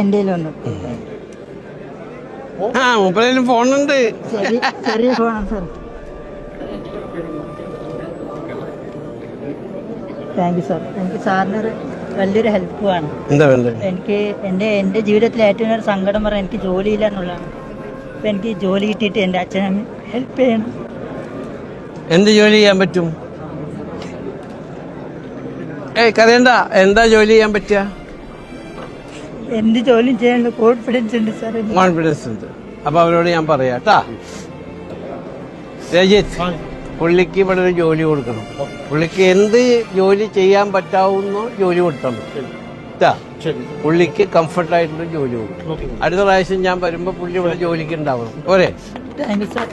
എന്റെ ആ മൂപ്പരേലും ഫോണുണ്ട്. ചെറിയ ഫോണാണ് സാർ. താങ്ക് യു സാർ എനിക്ക് സാറിനൊരു വലിയൊരു ഹെൽപ്പ് വേണം. എന്താ വേണ്ടത്? എനിക്ക് എന്റെ എന്റെ ജീവിതത്തിൽ ഏറ്റവും ഒരു സങ്കടം പറയാൻ എനിക്ക് ജോലിയില്ല എന്നുള്ളതാണ്. അപ്പം എനിക്ക് ജോലി കിട്ടിയിട്ട് എന്റെ അച്ഛനെ ഹെൽപ്പ് ചെയ്യണം. എന്ത് ജോലി ചെയ്യാൻ പറ്റും? ഏയ് കരയണ്ട എന്താ ജോലി ചെയ്യാൻ പറ്റുക? എന്ത് ജോലി ചെയ്യാനുള്ള കോൺഫിഡൻസ് ഉണ്ട് സാർ കോൺഫിഡൻസ് ഉണ്ട്. അപ്പൊ അവരോട് ഞാൻ പറയാം കേട്ടാ? രജിത്ത് പുള്ളിക്ക് ഇവിടെ ഒരു ജോലി കൊടുക്കണം. പുള്ളിക്ക് എന്ത് ജോലി ചെയ്യാൻ പറ്റാവുന്നോ ജോലി കൊടുക്കണം. പുള്ളിക്ക് കംഫർട്ടായിട്ടുള്ള ജോലി കൊടുക്കണം. അടുത്ത പ്രാവശ്യം ഞാൻ വരുമ്പോ പുള്ളി ഇവിടെ ജോലിക്ക് ഉണ്ടാവണം. പോരെ? Thank you sir